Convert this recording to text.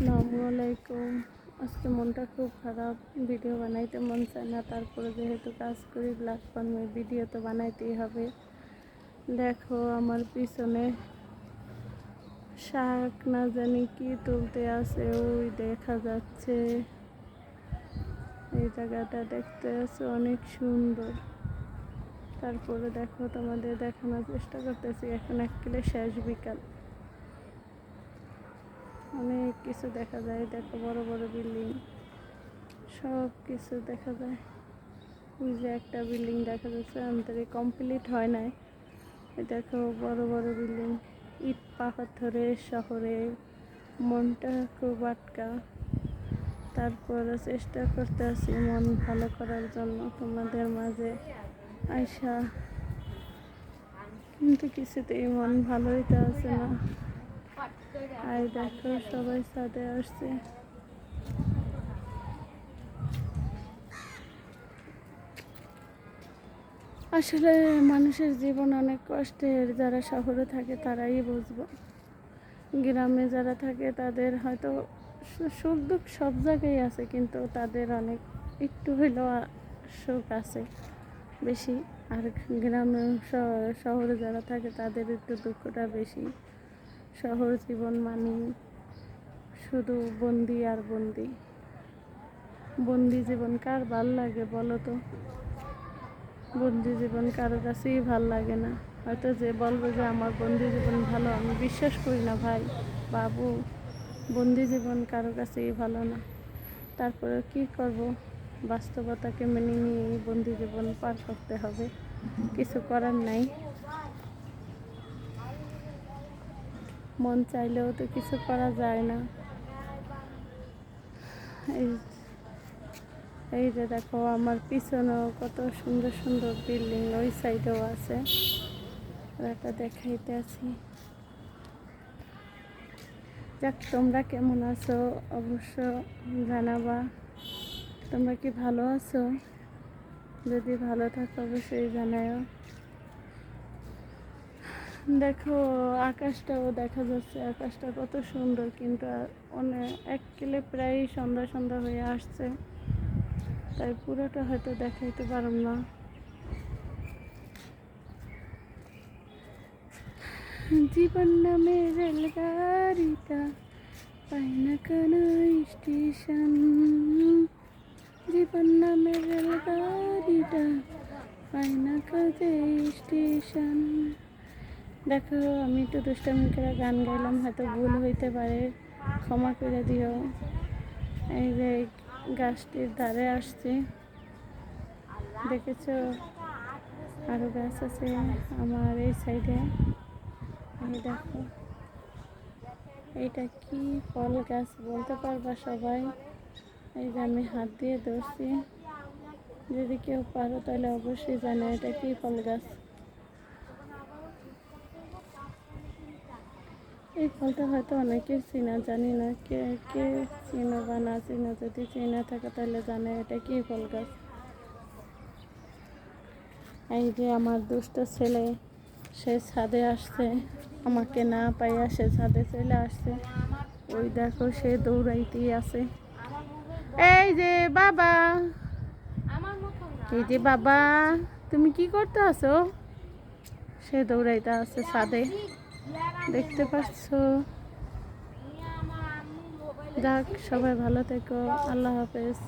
আসসালামু আলাইকুম আজকে মনটা খুব খারাপ। ভিডিও বানাইতে মন চায় না, তারপরে যেহেতু কাজ করি ব্লাগ ফার্মে ভিডিও তো বানাইতেই হবে। দেখো আমার পিছনে শাক না জানি কি তুলতে আছে, ওই দেখা যাচ্ছে। এই জায়গাটা দেখতে আছে অনেক সুন্দর। তারপরে দেখো তোমাদের দেখানোর চেষ্টা করতেছি, এখন এক কিলো শেষ বিকাল। অনেক কিছু দেখা যায়। দেখো বড় বড় বিল্ডিং, সব কিছু দেখা যায়। ওই যে একটা বিল্ডিং দেখা যাচ্ছে, আমাদের কমপ্লিট হয় নাই। দেখো বড় বড় বিল্ডিং, ইট পাথরে শহরে, মনটা খুব আটকা। তারপরে চেষ্টা করতে আছি মন ভালো করার জন্য তোমাদের মাঝে আয়সা কিন্তু কিছুতেই মন ভালোই তো আছে না। আর দেখো, সবাই সাথে আসছে। আসলে মানুষের জীবন অনেক কষ্টের, যারা শহরে থাকে তারাই বুঝব। গ্রামে যারা থাকে তাদের হয়তো সুখ দুঃখ সব জায়গায় আছে, কিন্তু তাদের অনেক, একটু হইলেও সুখ আছে বেশি। আর গ্রামে শহরে যারা থাকে তাদের একটু দুঃখটা বেশি। শহর জীবন মানি। শুধু বন্দি আর বন্দি। বন্দি জীবন কার ভালো লাগে বলো তো? বন্দি জীবন কারও কাছেই ভালো লাগে না। হয়তো যে বলবে যে আমার বন্দি জীবন ভালো, আমি বিশ্বাস করি না ভাই, বাবু। বন্দি জীবন কারও কাছেই ভালো না। তারপরে কি করব? বাস্তবতাকে মেনে নিয়ে বন্দি জীবন পার করতে হবে। কিছু করার নাই। মন চাইলেও তো কিছু করা যায় না। এই যে দেখো, আমার পিছনেও কত সুন্দর সুন্দর বিল্ডিং ওই সাইডেও আছে। ওটা দেখাইতে আছি। যাক, তোমরা কেমন আছো? অবশ্য জানাবা, তোমরা কি ভালো আছো? যদি ভালো থাকো, অবশ্যই জানাও দেখো, আকাশটাও দেখা যাচ্ছে, আকাশটা কত সুন্দর কিন্তু অনেক এক কিলে প্রায় সন্ধ্যা সন্ধ্যা হয়ে আসছে। তাই পুরোটা হয়তো দেখাইতে পারলাম না। জীবন নামে রেলগাড়িটা পাই না কেন স্টেশন। জীবন নামে রেলগাড়িটা পাই না কাজে স্টেশন। দেখো, আমি একটু দুষ্টামি করে গান গাইলাম, হয়তো ভুল হইতে পারে। ক্ষমা করে দিও। এই যে গাছটির ধারে আসছি। দেখেছ? আরও গাছ আছে আমার এই সাইডে। দেখো। এইটা কি ফল গাছ বলতে পারবা সবাই? এই যে আমি হাত দিয়ে ধরছি। যদি কেউ পারো তাহলে অবশ্যই জানে এটা কি ফল গাছ। এই ফলটা হয়তো অনেকে চেনা, জানি না কে কে চেনা বা না চেনা। যদি চেনা থাকে তাহলে জানে এটা কি ফল গাছ। এই যে আমার দুষ্ট ছেলে, সে ছাদে আসছে। আমাকে না পাইয়া সে ছাদে চলে আসছে। ওই দেখো সে দৌড়াইতেই আছে। এই যে বাবা, এই যে বাবা, তুমি কি করতে আছো? সে দৌড়াইতে আছে ছাদে। দেখতে পাচ্ছ? যাক সবাই ভালো থেকো। আল্লাহ হাফেজ।